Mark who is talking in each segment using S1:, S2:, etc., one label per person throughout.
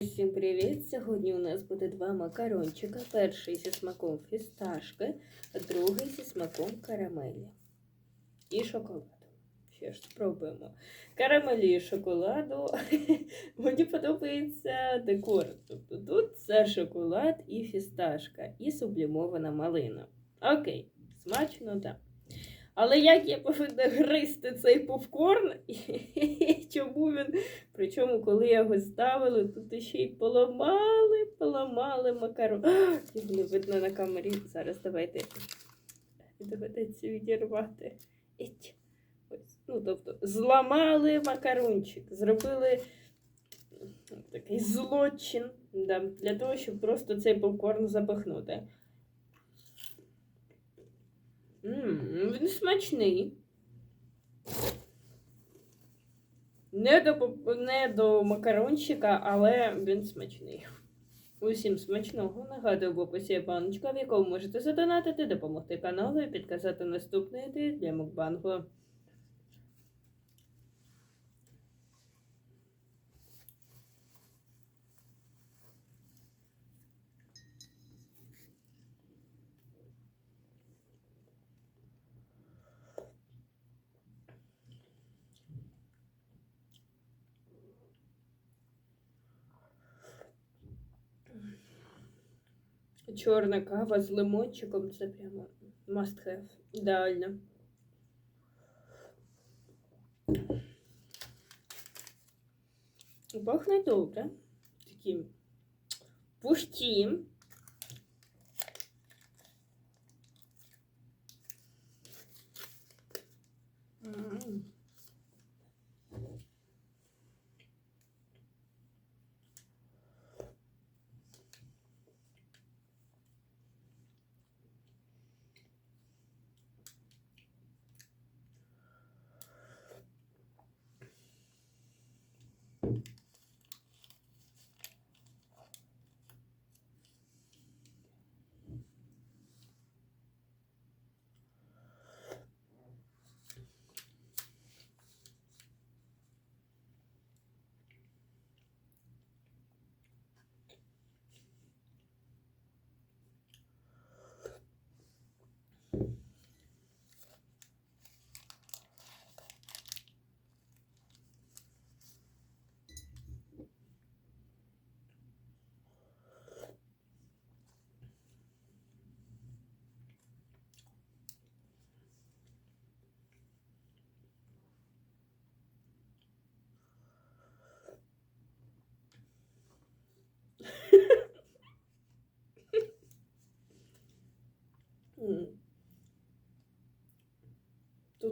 S1: Всім привіт! Сьогодні у нас буде два макарончика. Перший зі смаком фісташки, другий зі смаком карамелі і шоколаду. Ще ж спробуємо. Карамелі і шоколаду. Мені подобається декор. Тобто тут це шоколад і фісташка, і сублімована малина. Окей, смачно, так. Але як я повинна гризти цей попкорн? Чому він Причому, коли я його ставила, тут ще й поламали, поламали макарон. Їх не видно на камері. Зараз давайте доведеться відірвати. Ну, тобто, зламали макарончик, зробили такий злочин да, для того, щоб просто цей попкорн запахнути. Він смачний. Не до, не до макарончика, але він смачний. Усім смачного. Нагадую, в описі баночка, в якому можете задонатити, допомогти каналу і підказати наступний ідеї для мукбангу. Чорна кава з лимончиком це прямо must have. Ідеально. Пахне добре. Такі пусті. Thank you.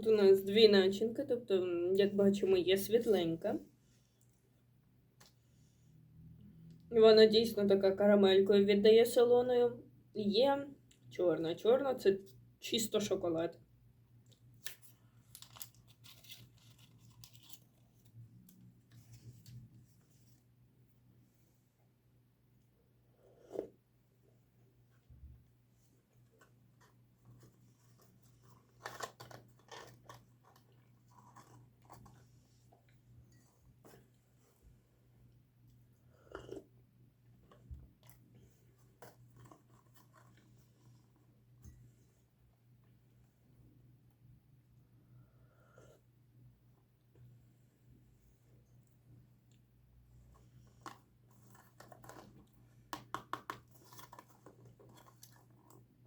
S1: Тут у нас дві начинки, тобто, як бачимо, є світленька. Вона дійсно така карамелькою віддає солоною. Є чорна. Чорна це чисто шоколад.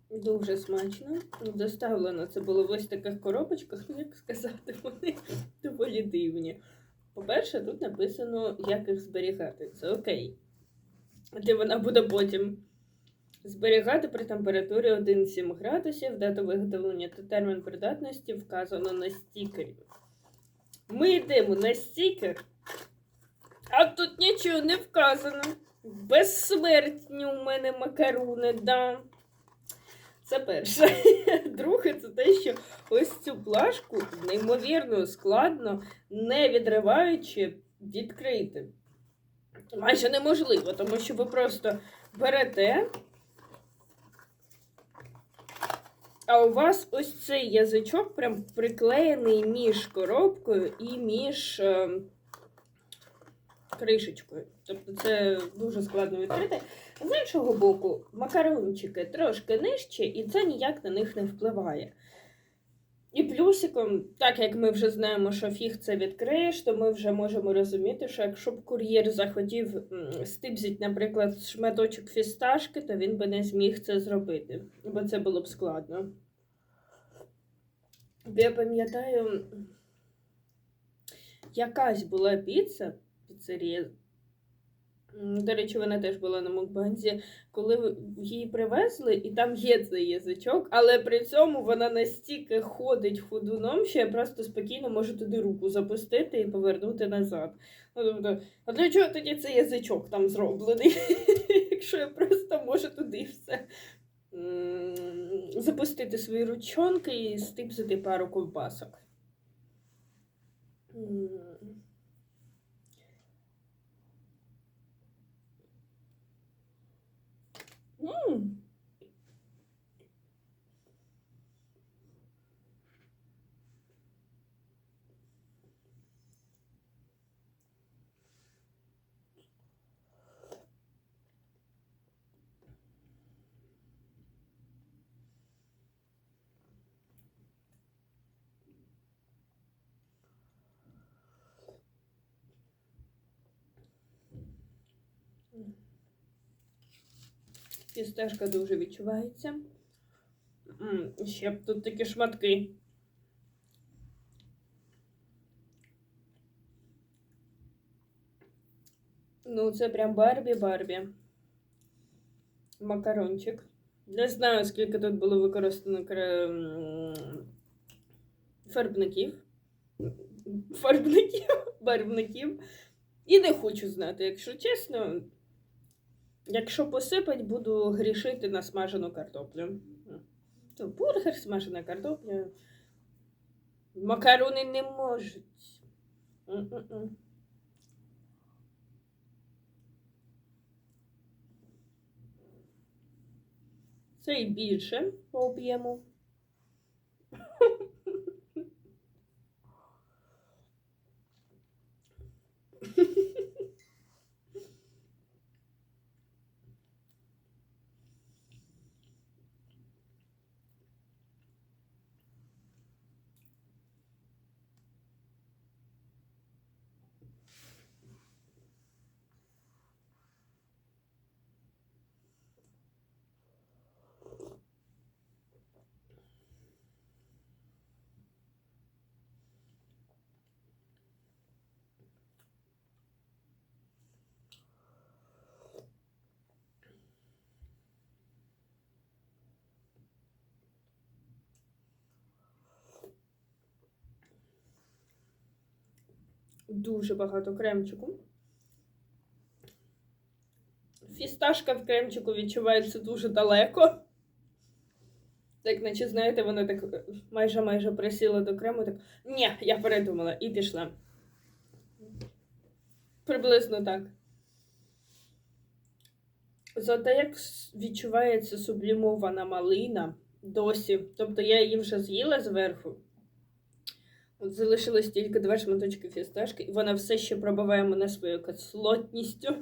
S1: Дуже смачно. Доставлено це було в ось таких коробочках, як сказати, вони доволі дивні. По-перше, тут написано, як їх зберігати. Це окей. Де вона буде потім зберігати при температурі 1,7 градусів, дату виготовлення та термін придатності вказано на стікері. Ми йдемо на стікер, а тут нічого не вказано. Безсмертні у мене макаруни, да. Це перше. Друге, це те, що ось цю плашку неймовірно складно, не відриваючи, відкрити. Майже неможливо, тому що ви просто берете. А у вас ось цей язичок прям приклеєний між коробкою і між. Кришечкою. Тобто це дуже складно відкрити. З іншого боку, макарончики трошки нижче, і це ніяк на них не впливає. І плюсиком, так як ми вже знаємо, що фіг це відкриєш, то ми вже можемо розуміти, що якщо б кур'єр захотів м, стибзить, наприклад, шматочок фісташки, то він би не зміг це зробити, бо це було б складно. Я пам'ятаю, якась була піца, піцерія. До речі, вона теж була на Мукбанзі, коли її привезли, і там є цей язичок, але при цьому вона настільки ходить ходуном, що я просто спокійно можу туди руку запустити і повернути назад. Ну, тобто, а для чого тоді цей язичок там зроблений? Якщо я просто можу туди все запустити свої ручонки і стипсити пару ковбасок. М. М. Фісташка дуже відчувається. Ще б тут такі шматки. Ну, це прям Барбі-Барбі. Макарончик. Не знаю, скільки тут було використано фарбників. Фарбників, барвників. І не хочу знати, якщо чесно. Якщо посипать, буду грішити на смажену картоплю. То бургер, смажена картопля. Макарони не можуть. Це і більше по об'єму. Дуже багато кремчику. Фісташка в кремчику відчувається дуже далеко. Так, наче, знаєте, вона так е, майже майже присіла до крему, так. Ні, я передумала і пішла. Приблизно так. Зате як відчувається сублімована малина досі. Тобто я її вже з'їла зверху. От залишилось тільки два шматочки фісташки, і вона все ще пробиває мене своєю кислотністю.